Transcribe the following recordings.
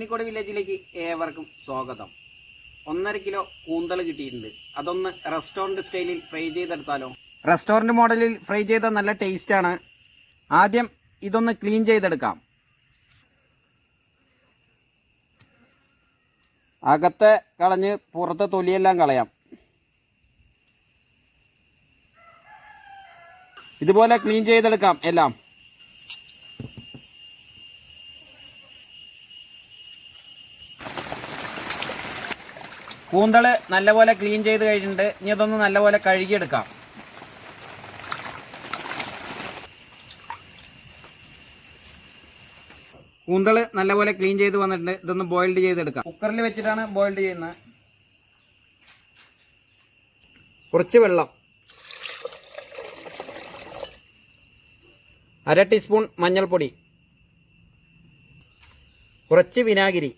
ചീനിക്കോട് വില്ലേജിലേക്ക് ഏവർക്കും സ്വാഗതം. ഒന്നര കിലോ കൂന്തൽ കിട്ടിയിട്ടുണ്ട്. അതൊന്ന് റെസ്റ്റോറന്റ് സ്റ്റൈലിൽ ഫ്രൈ ചെയ്തെടുത്താലോ? റെസ്റ്റോറന്റ് മോഡലിൽ ഫ്രൈ ചെയ്ത നല്ല ടേസ്റ്റാണ് ആദ്യം ഇതൊന്ന് ക്ലീൻ ചെയ്തെടുക്കാം. അകത്തെ കളഞ്ഞ് പുറത്തെ തൊലിയെല്ലാം കളയാം. ഇതുപോലെ ക്ലീൻ ചെയ്തെടുക്കാം എല്ലാം. കൂന്തൾ നല്ലപോലെ ക്ലീൻ ചെയ്ത് കഴിഞ്ഞിട്ടുണ്ട്. ഇനി അതൊന്ന് നല്ലപോലെ കഴുകിയെടുക്കാം. കൂന്തൾ നല്ലപോലെ ക്ലീൻ ചെയ്ത് വന്നിട്ടുണ്ട്. ഇതൊന്ന് ബോയിൽഡ് ചെയ്തെടുക്കാം. കുക്കറിൽ വെച്ചിട്ടാണ് ബോയിൽഡ് ചെയ്യുന്നത്. കുറച്ച് വെള്ളം. അര ടീസ്പൂൺ മഞ്ഞൾപ്പൊടി. കുറച്ച് വിനാഗിരി.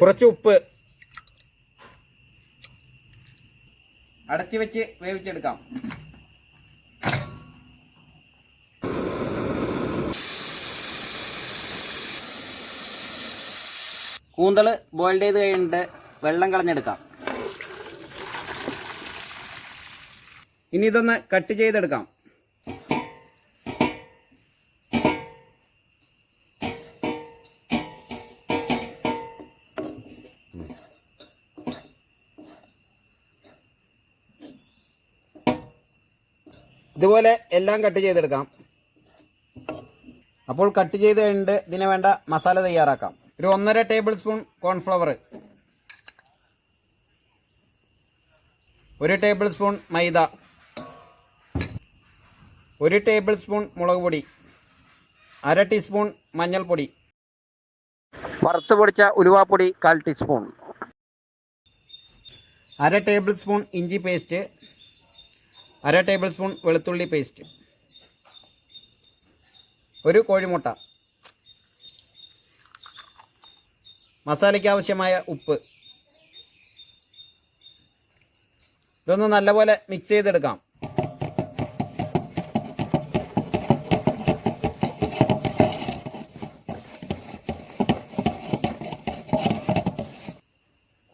കുറച്ച് ഉപ്പ്. അടച്ചു വെച്ച് വേവിച്ചെടുക്കാം. കൂന്തൾ ബോയിൽഡ് ചെയ്ത് കഴിഞ്ഞിട്ട് വെള്ളം കളഞ്ഞെടുക്കാം. ഇനി ഇതൊന്ന് കട്ട് ചെയ്തെടുക്കാം. ഇതുപോലെ എല്ലാം കട്ട് ചെയ്തെടുക്കാം. അപ്പോൾ കട്ട് ചെയ്ത് കഴിഞ്ഞിട്ട് ഇതിന് വേണ്ട മസാല തയ്യാറാക്കാം. ഒരു ഒന്നര ടേബിൾ സ്പൂൺ കോൺഫ്ലവർ ഒരു ടേബിൾ സ്പൂൺ മൈദ. ഒരു ടേബിൾ സ്പൂൺ മുളക് പൊടി. അര ടീസ്പൂൺ മഞ്ഞൾപ്പൊടി. വറുത്ത് പൊടിച്ച ഉലുവാപ്പൊടി കാൽ ടീസ്പൂൺ അര ടേബിൾ സ്പൂൺ ഇഞ്ചി പേസ്റ്റ് അര ടേബിൾ സ്പൂൺ വെളുത്തുള്ളി പേസ്റ്റ്. ഒരു കോഴിമുട്ട. മസാലയ്ക്ക് ആവശ്യമായ ഉപ്പ്. ഇതൊന്ന് നല്ലപോലെ മിക്സ് ചെയ്തെടുക്കാം.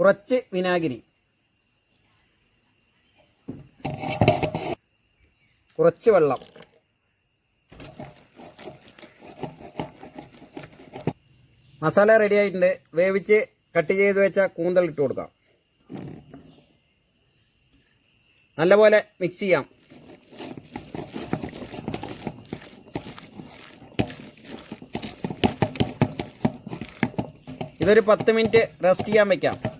കുറച്ച് വിനാഗിരി. കുറച്ച് വെള്ളം. മസാല റെഡി ആയിട്ടുണ്ട്. വേവിച്ച് കട്ട് ചെയ്ത് വെച്ച കൂന്തൽ ഇട്ട് കൊടുക്കാം. നല്ലപോലെ മിക്സ് ചെയ്യാം. ഇതൊരു പത്ത് മിനിറ്റ് റെസ്റ്റ് ചെയ്യാൻ വെക്കാം.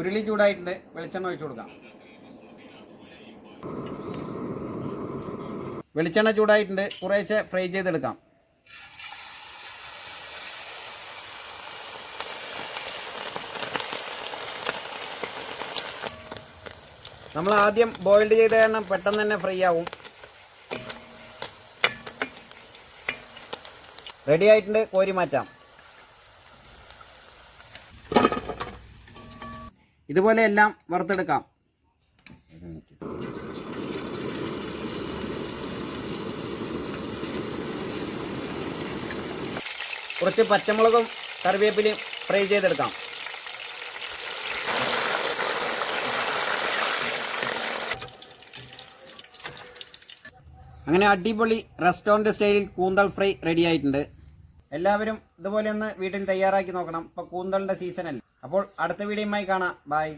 ഉരുളി ചൂടായിട്ടുണ്ട് വെളിച്ചെണ്ണ ഒഴിച്ചു കൊടുക്കാം. വെളിച്ചെണ്ണ ചൂടായിട്ടുണ്ട്. കുറേശ്ശെ ഫ്രൈ ചെയ്തെടുക്കാം. നമ്മൾ ആദ്യം ബോയിൽഡ് ചെയ്ത കാരണം പെട്ടെന്ന് തന്നെ ഫ്രൈ ആവും. റെഡി ആയിട്ടുണ്ട്. കോരി മാറ്റാം. ഇതുപോലെ എല്ലാം വറുത്തെടുക്കാം. കുറച്ച് പച്ചമുളകും കറിവേപ്പിലയും ഫ്രൈ ചെയ്തെടുക്കാം. അങ്ങനെ അടിപൊളി റെസ്റ്റോറന്റ് സ്റ്റൈലിൽ കൂന്തൽ ഫ്രൈ റെഡി ആയിട്ടുണ്ട്. എല്ലാവരും ഇതുപോലെ ഒന്ന് വീട്ടിൽ തയ്യാറാക്കി നോക്കണം. ഇപ്പോൾ കൂന്തളിന്റെ സീസണല്ല അപ്പോൾ അടുത്ത വീഡിയോയുമായി കാണാം. ബൈ.